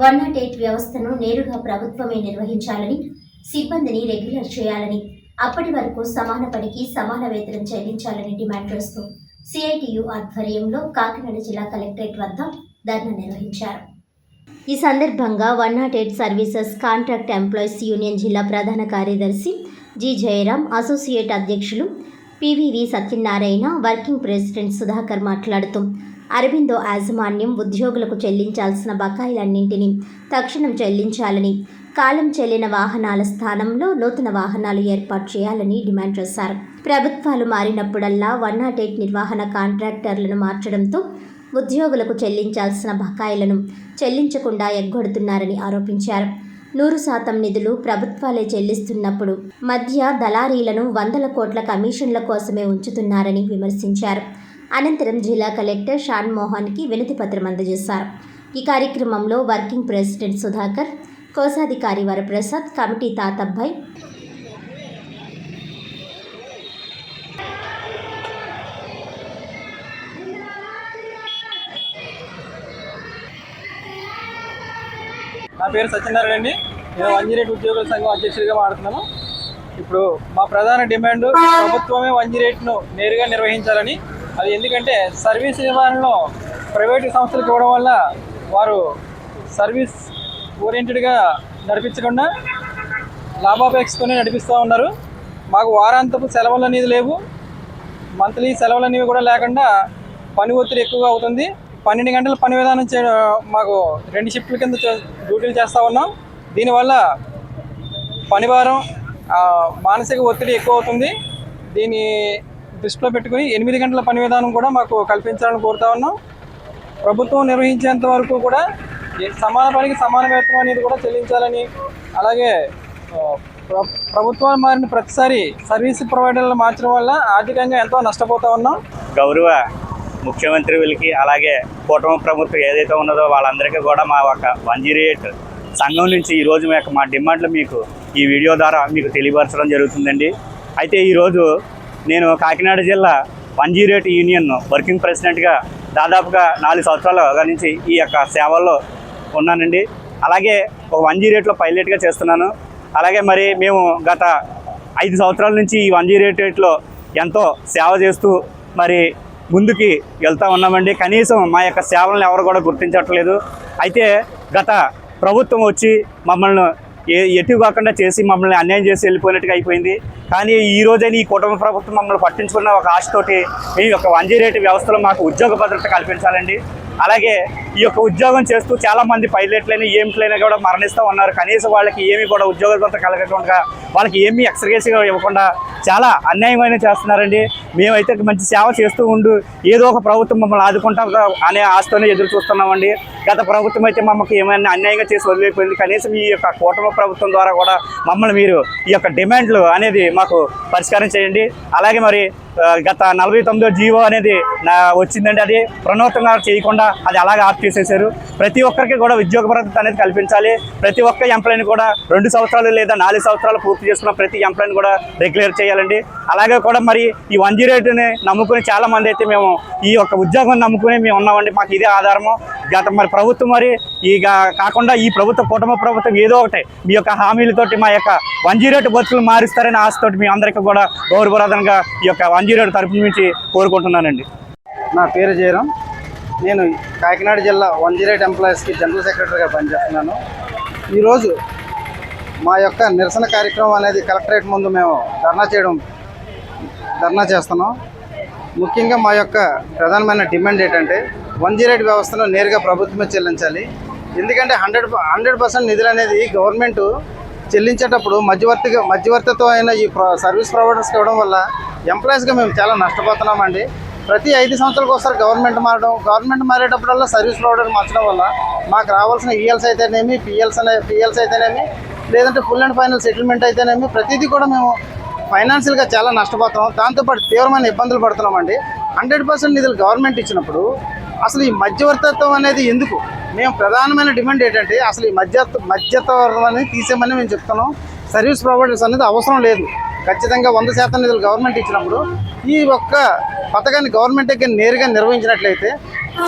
One nought eight వ్యవస్థను నేరుగా ప్రభుత్వమే నిర్వహించాలని సిబ్బందిని రెగ్యులర్ చేయాలని అప్పటి వరకు సమాన పనికి సమాన వేతనం చెల్లించాలని డిమాండ్ చేస్తూ సిఐటియు ఆధ్వర్యంలో కాకినాడ జిల్లా కలెక్టరేట్ వద్ద ధర్నా నిర్వహించారు. ఈ సందర్భంగా one nought eight services contract employees union జిల్లా ప్రధాన కార్యదర్శి జి జయరాం అసోసియేట్ అధ్యక్షులు PVV Satyanarayana working president Sudhakar మాట్లాడుతూ అరబిందో యాజమాన్యం ఉద్యోగులకు చెల్లించాల్సిన బకాయిలన్నింటినీ తక్షణం చెల్లించాలని కాలం చెల్లిన వాహనాల స్థానంలో నూతన వాహనాలు ఏర్పాటు చేయాలని డిమాండ్ చేశారు. ప్రభుత్వాలు మారినప్పుడల్లా వన్ నాట్ ఎయిట్ నిర్వహణ కాంట్రాక్టర్లను మార్చడంతో ఉద్యోగులకు చెల్లించాల్సిన బకాయిలను చెల్లించకుండా ఎగ్గొడుతున్నారని ఆరోపించారు. నూరు శాతం నిధులు ప్రభుత్వాలే చెల్లిస్తున్నప్పుడు మధ్య దళారీలను వందల కోట్ల కమిషన్ల కోసమే ఉంచుతున్నారని విమర్శించారు. అనంతరం జిల్లా కలెక్టర్ షాన్ మోహన్కి వినతి పత్రం అందజేశారు. ఈ కార్యక్రమంలో వర్కింగ్ ప్రెసిడెంట్ సుధాకర్ కోశాధికారి వరప్రసాద్ కమిటీ తాతబ్బాయి నా పేరు సత్యనారాయణ అండి. నేను వంజిరేట్ ఉద్యోగుల సంఘం అధ్యక్షుడిగా మాడుతున్నాను ఇప్పుడు మా ప్రధాన డిమాండ్ ప్రభుత్వమే వంజిరేట్ను నేరుగా నిర్వహించాలని అది ఎందుకంటే సర్వీస్ నిర్వహణలో ప్రైవేటు సంస్థలకు ఇవ్వడం వల్ల వారు సర్వీస్ ఓరియంటెడ్గా నడిపించకుండా లాభాపేక్షతోనే నడిపిస్తూ ఉన్నారు. మాకు వారాంతపు సెలవులు అనేది లేవు. మంత్లీ సెలవులు అనేవి కూడా లేకుండా పని ఒత్తిడి ఎక్కువగా అవుతుంది. పన్నెండు గంటల పని విధానం చే మాకు రెండు షిఫ్ట్ల కింద డ్యూటీలు చేస్తూ ఉన్నాం. దీనివల్ల పనివారం మానసిక ఒత్తిడి ఎక్కువ అవుతుంది. దీని దృష్టిలో పెట్టుకుని ఎనిమిది గంటల పని విధానం కూడా మాకు కల్పించాలని కోరుతా ఉన్నాం. ప్రభుత్వం నిర్వహించేంత వరకు కూడా సమాన పనికి సమాన వేతనం అనేది కూడా చెల్లించాలని అలాగే ప్రభుత్వాలు మారిన ప్రతిసారి సర్వీస్ ప్రొవైడర్లు మార్చడం వల్ల ఆర్థికంగా ఎంతో నష్టపోతా ఉన్నాం. గౌరవ ముఖ్యమంత్రి వీళ్ళకి అలాగే కూటమి ప్రభుత్వం ఏదైతే ఉన్నదో వాళ్ళందరికీ కూడా మా ఒక వన్ జీరో ఎయిట్ సంఘం నుంచి ఈరోజు మా యొక్క మా డిమాండ్లు మీకు ఈ వీడియో ద్వారా మీకు తెలియపరచడం జరుగుతుందండి. అయితే ఈరోజు నేను కాకినాడ జిల్లా one zero eight union working ప్రెసిడెంట్గా దాదాపుగా నాలుగు సంవత్సరాల నుంచి ఈ యొక్క సేవల్లో ఉన్నానండి. అలాగే ఒక వన్ జీరో ఎయిట్లో పైలట్గా చేస్తున్నాను. అలాగే మరి మేము గత ఐదు సంవత్సరాల నుంచి ఈ వన్ జీరో ఎయిట్లో ఎంతో సేవ చేస్తూ మరి ముందుకి వెళ్తూ ఉన్నామండి. కనీసం మా యొక్క సేవలను ఎవరు కూడా గుర్తించట్లేదు. అయితే గత ప్రభుత్వం వచ్చి మమ్మల్ని ఏ ఎటు కాకుండా చేసి మమ్మల్ని అన్యాయం చేసి వెళ్ళిపోయినట్టుగా అయిపోయింది. కానీ ఈ రోజైనా ఈ కుటుంబ ప్రభుత్వం మమ్మల్ని పట్టించుకున్న ఒక ఆశతోటి మీ యొక్క వన్ జీరో వ్యవస్థలో మాకు ఉద్యోగ భద్రత కల్పించాలండి. అలాగే ఈ యొక్క ఉద్యోగం చేస్తూ చాలా మంది పైలట్లైనా ఏమిట్లైనా కూడా మరణిస్తూ ఉన్నారు. కనీసం వాళ్ళకి ఏమీ కూడా ఉద్యోగ కొంత కలగకుండా వాళ్ళకి ఏమీ ఎక్స్గ్రేస్గా ఇవ్వకుండా చాలా అన్యాయమైన చేస్తున్నారండి. మేమైతే మంచి సేవ చేస్తూ ఉండు ఏదో ఒక ప్రభుత్వం మమ్మల్ని ఆదుకుంటాం అనే ఆశతోనే ఎదురు చూస్తున్నామండి. గత ప్రభుత్వం అయితే మమ్మల్ని ఏమైనా అన్యాయంగా చేసి వదిలేకపోయింది. కనీసం ఈ యొక్క కూటమి ప్రభుత్వం ద్వారా కూడా మమ్మల్ని మీరు ఈ యొక్క డిమాండ్లు అనేది మాకు పరిష్కారం చేయండి. అలాగే మరి గత నలభై తొమ్మిదో జీవో అనేది వచ్చిందండి అది. ప్రణోత్తంగా చేయకుండా అది అలాగే ఆఫ్ చేసేసారు ప్రతి ఒక్కరికి కూడా ఉద్యోగ భద్రత అనేది కల్పించాలి. ప్రతి ఒక్క ఎంప్లాయీని కూడా రెండు సంవత్సరాలు లేదా నాలుగు సంవత్సరాలు పూర్తి చేసుకున్న ప్రతి ఎంప్లాయీని కూడా రెగ్యులర్ చేయాలండి. అలాగే కూడా మరి ఈ వన్ జీరో ఎయిట్ని నమ్ముకుని చాలా మంది అయితే మేము ఈ యొక్క ఉద్యోగం నమ్ముకుని మేము ఉన్నామండి. మాకు ఇదే ఆధారము. గత మరి ప్రభుత్వం మరి ఈ కాకుండా ఈ ప్రభుత్వ కుటుంబ ప్రభుత్వం ఏదో ఒకటి మీ యొక్క హామీలతోటి మా యొక్క వన్ జీరో ఎయిట్ బతుకులు మారుస్తారని ఆశతోటి మీ అందరికీ కూడా గౌరవప్రదంగా ఈ యొక్క వన్ జీరో ఎయిట్ తరపు నుంచి కోరుకుంటున్నానండి. నా పేరు జయరాం. నేను కాకినాడ జిల్లా వన్ జీరో ఎయిట్ ఎంప్లాయీస్కి జనరల్ సెక్రటరీగా పనిచేస్తున్నాను. ఈరోజు మా యొక్క నిరసన కార్యక్రమం అనేది కలెక్టరేట్ ముందు మేము ధర్నా చేయడం ధర్నా చేస్తున్నాం. ముఖ్యంగా మా యొక్క ప్రధానమైన డిమాండ్ ఏంటంటే వన్ జీరో ఎయిట్ వ్యవస్థను నేరుగా ప్రభుత్వమే చెల్లించాలి. ఎందుకంటే హండ్రెడ్ హండ్రెడ్ పర్సెంట్ నిధులు అనేది గవర్నమెంట్ చెల్లించేటప్పుడు మధ్యవర్తిగా మధ్యవర్తిత్వం అయిన ఈ సర్వీస్ ప్రొవైడర్స్కి ఇవ్వడం వల్ల ఎంప్లాయీస్గా మేము చాలా నష్టపోతున్నామండి. ప్రతి ఐదు సంవత్సరాలకు ఒకసారి గవర్నమెంట్ మారడం గవర్నమెంట్ మారేటప్పుడల్లా సర్వీస్ ప్రొవైడర్ మార్చడం వల్ల మాకు రావాల్సిన ఈఎల్స్ అయితేనేమి పిఎల్స్ అనే పిఎల్స్ అయితేనేమి లేదంటే ఫుల్ అండ్ ఫైనల్ సెటిల్మెంట్ అయితేనేమి ప్రతిదీ కూడా మేము ఫైనాన్షియల్గా చాలా నష్టపోతున్నాం. దాంతోపాటు తీవ్రమైన ఇబ్బందులు పడుతున్నామండి. హండ్రెడ్ పర్సెంట్ నిధులు గవర్నమెంట్ ఇచ్చినప్పుడు అసలు ఈ మధ్యవర్తిత్వం అనేది ఎందుకు? మేము ప్రధానమైన డిమాండ్ ఏంటంటే అసలు ఈ మధ్య మధ్యత్వం అనేది తీసేయమని మేము చెప్తున్నాం. సర్వీస్ ప్రొవైడర్స్ అనేది అవసరం లేదు. ఖచ్చితంగా వంద శాతం నిధులు గవర్నమెంట్ ఇచ్చినప్పుడు ఈ ఒక్క పథకాన్ని గవర్నమెంట్ దగ్గర నేరుగా నిర్వహించినట్లయితే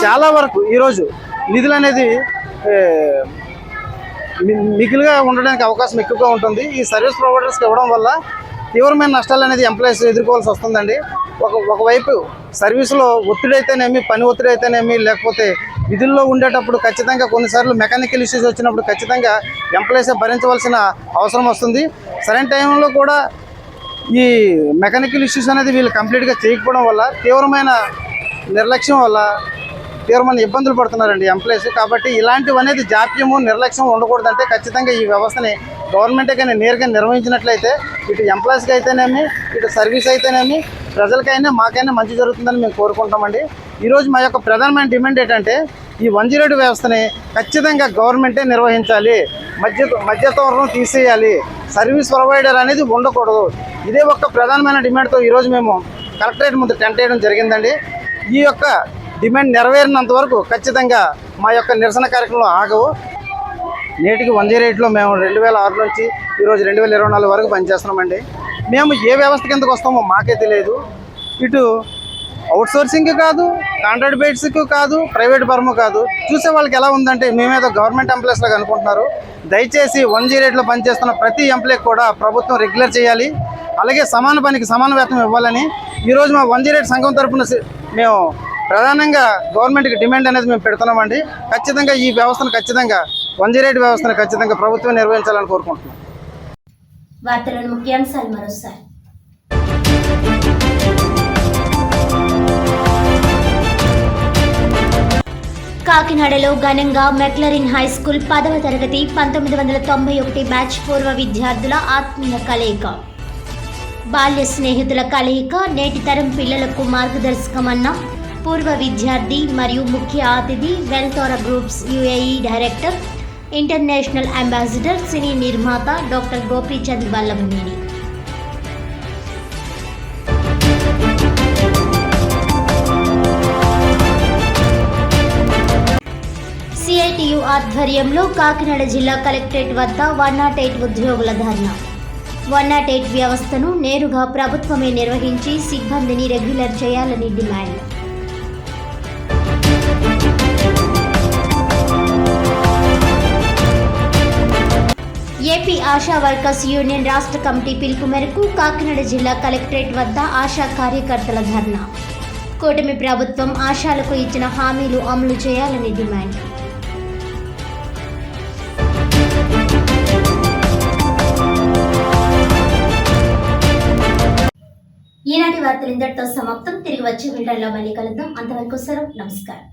చాలా వరకు ఈరోజు నిధులు అనేది మి- మిగిలిగా ఉండడానికి అవకాశం ఎక్కువగా ఉంటుంది. ఈ సర్వీస్ ప్రొవైడర్స్కి ఇవ్వడం వల్ల తీవ్రమైన నష్టాలు అనేది ఎంప్లాయీస్ ఎదుర్కోవాల్సి వస్తుందండి. ఒక ఒకవైపు సర్వీసులో ఒత్తిడి అయితేనేమి పని ఒత్తిడి అయితేనేమి లేకపోతే విధుల్లో ఉండేటప్పుడు ఖచ్చితంగా కొన్నిసార్లు మెకానికల్ ఇష్యూస్ వచ్చినప్పుడు ఖచ్చితంగా ఎంప్లాయీసే భరించవలసిన అవసరం వస్తుంది. సరైన టైంలో కూడా ఈ మెకానికల్ ఇష్యూస్ అనేది వీళ్ళు కంప్లీట్గా చేయకపోవడం వల్ల తీవ్రమైన నిర్లక్ష్యం వల్ల తీవ్రమైన ఇబ్బందులు పడుతున్నారండి ఎంప్లాయీస్. కాబట్టి ఇలాంటివి అనేది జాప్యము నిర్లక్ష్యం ఉండకూడదంటే ఖచ్చితంగా ఈ వ్యవస్థని గవర్నమెంటే కానీ నేరుగా నిర్వహించినట్లయితే ఇటు ఎంప్లాయీస్కి అయితేనేమి ఇటు సర్వీస్ అయితేనేమి ప్రజలకైనా మాకైనా మంచి జరుగుతుందని మేము కోరుకుంటామండి. ఈరోజు మా యొక్క ప్రధానమైన డిమాండ్ ఏంటంటే ఈ వన్ జీరో ఎయిట్ వ్యవస్థని ఖచ్చితంగా గవర్నమెంటే నిర్వహించాలి. మధ్య మధ్యతవరం తీసేయాలి. సర్వీస్ ప్రొవైడర్ అనేది ఉండకూడదు. ఇదే ఒక ప్రధానమైన డిమాండ్తో ఈరోజు మేము కలెక్టరేట్ ముందు టెంట్ వేయడం జరిగిందండి. ఈ యొక్క డిమాండ్ నెరవేరినంత వరకు ఖచ్చితంగా మా యొక్క నిరసన కార్యక్రమం ఆగవు. నేటికి వన్ జీరో ఎయిట్లో మేము రెండు వేల ఆరు నుంచి ఈరోజు రెండు వేల ఇరవై నాలుగు వరకు పనిచేస్తున్నామండి. మేము ఏ వ్యవస్థ కిందకు వస్తామో మాకే తెలియదు. ఇటు అవుట్సోర్సింగ్ కాదు కాంట్రాక్ట్ బేట్స్కి కాదు ప్రైవేట్ పరము కాదు. చూసే వాళ్ళకి ఎలా ఉందంటే మేమేదో గవర్నమెంట్ ఎంప్లాయీస్లాగా అనుకుంటున్నారు దయచేసి వన్ జీరో ఎయిట్లో పనిచేస్తున్న ప్రతి ఎంప్లాయీకి కూడా ప్రభుత్వం రెగ్యులర్ చేయాలి. అలాగే సమాన పనికి సమాన వేతనం ఇవ్వాలని ఈరోజు మా వన్ జీరో ఎయిట్ సంఘం తరపున మేము ప్రధానంగా గవర్నమెంట్కి డిమాండ్ అనేది మేము పెడుతున్నామండి. ఖచ్చితంగా ఈ వ్యవస్థను ఖచ్చితంగా వన్ జీరో ఎయిట్ వ్యవస్థను ఖచ్చితంగా ప్రభుత్వం నిర్వహించాలని కోరుకుంటున్నాం. వార్తలను ముఖ్యాంశాలు మరోసారి. కాకినాడలో ఘనంగా మెక్లరిన్ హై స్కూల్ పదవ తరగతి పంతొమ్మిది వందల తొంభై ఒకటి బ్యాచ్ పూర్వ విద్యార్థుల ఆత్మీయ కలయిక. బాల్య స్నేహితుల కలయిక నేటి తరం పిల్లలకు మార్గదర్శకమన్న పూర్వ విద్యార్థి మరియు ముఖ్య అతిథి వెల్తోరా groups UAE director international ambassador cine నిర్మాత డాక్టర్ గోపీచంద్ వల్లభనేని సిఐటియు ఆధ్వర్యంలో కాకినాడ జిల్లా కలెక్టరేట్ వద్ద వన్ నాట్ ఎయిట్ ఉద్యోగుల ధర్నా. వన్ నాట్ ఎయిట్ వ్యవస్థను నేరుగా ప్రభుత్వమే నిర్వహించి సిబ్బందిని రెగ్యులర్ చేయాలని demand. AP Asha workers union రాష్ట్ర కమిటీ పిలుపు మేరకు కాకినాడ జిల్లా కలెక్టరేట్ వద్ద ఆశా కార్యకర్తల ధర్నా. కూటమి ప్రభుత్వం ఆశాలకు ఇచ్చిన హామీలు అమలు చేయాలని డిమాండ్. ఈనాటి వార్తలు ఇంతటితో సమాప్తం. తిరిగి వచ్చే బిల్డర్లో మళ్ళీ కలుద్దాం. అంతవరకు సరం నమస్కారం.